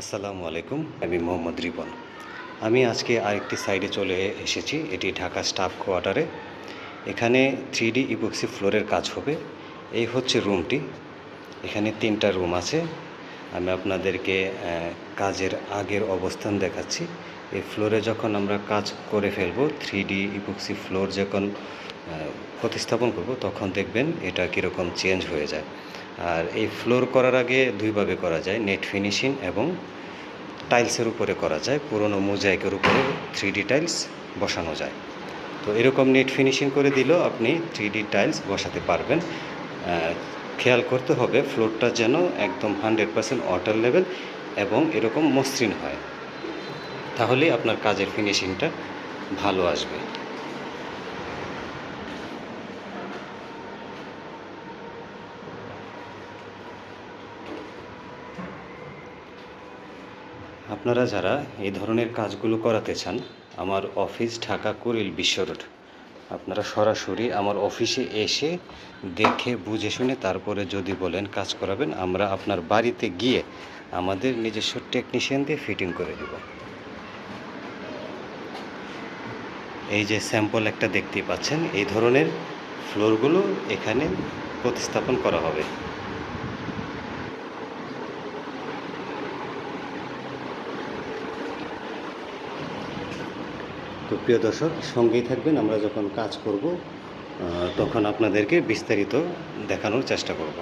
আসসালামু আলাইকুম, আমি মোহাম্মদ রিপন। আমি আজকে আরেকটি সাইডে চলে এসেছি, এটি ঢাকা স্টাফ কোয়ার্টারে। এখানে থ্রি ডি ইপক্সি ফ্লোরের কাজ হবে। এই হচ্ছে রুমটি। এখানে তিনটা রুম আছে। আমি আপনাদেরকে কাজের আগের অবস্থান দেখাচ্ছি। এই ফ্লোরে যখন আমরা কাজ করে ফেলব থ্রি ডি ইপক্সি ফ্লোর যখন প্রতিস্থাপন করব, তখন দেখবেন এটা কীরকম চেঞ্জ হয়ে যায়। আর এই ফ্লোর করার আগে দুইভাবে করা যায় নেট ফিনিশিং এবং টাইলসের উপরে করা যায়, পুরনো মোজাইকের উপরে থ্রি টাইলস বসানো যায়। তো এরকম নেট ফিনিশিং করে দিলেও আপনি থ্রি টাইলস বসাতে পারবেন। খেয়াল করতে হবে ফ্লোরটা যেন একদম হান্ড্রেড পারসেন্ট ওয়াটার লেভেল এবং এরকম মসৃণ হয়। তাহলেই আপনার কাজের ফিনিশিংটা ভালো আসবে। আপনারা যারা এই ধরনের কাজগুলো করাতে চান, আমার অফিস ঢাকা কুড়িল বিশ্ব রোড, আপনারা সরাসরি আমার অফিসে এসে দেখে, বুঝে শুনে তারপরে যদি বলেন কাজ করাবেন, আমরা আপনার বাড়িতে গিয়ে আমাদের নিজস্ব টেকনিশিয়ান দিয়ে ফিটিং করে দেব। এই যে স্যাম্পল একটা দেখতে পাচ্ছেন, এই ধরনের ফ্লোরগুলো এখানে প্রতিস্থাপন করা হবে। তো প্রিয় দর্শক, সঙ্গেই থাকবেন। আমরা যখন কাজ করব তখন আপনাদেরকে বিস্তারিত দেখানোর চেষ্টা করব।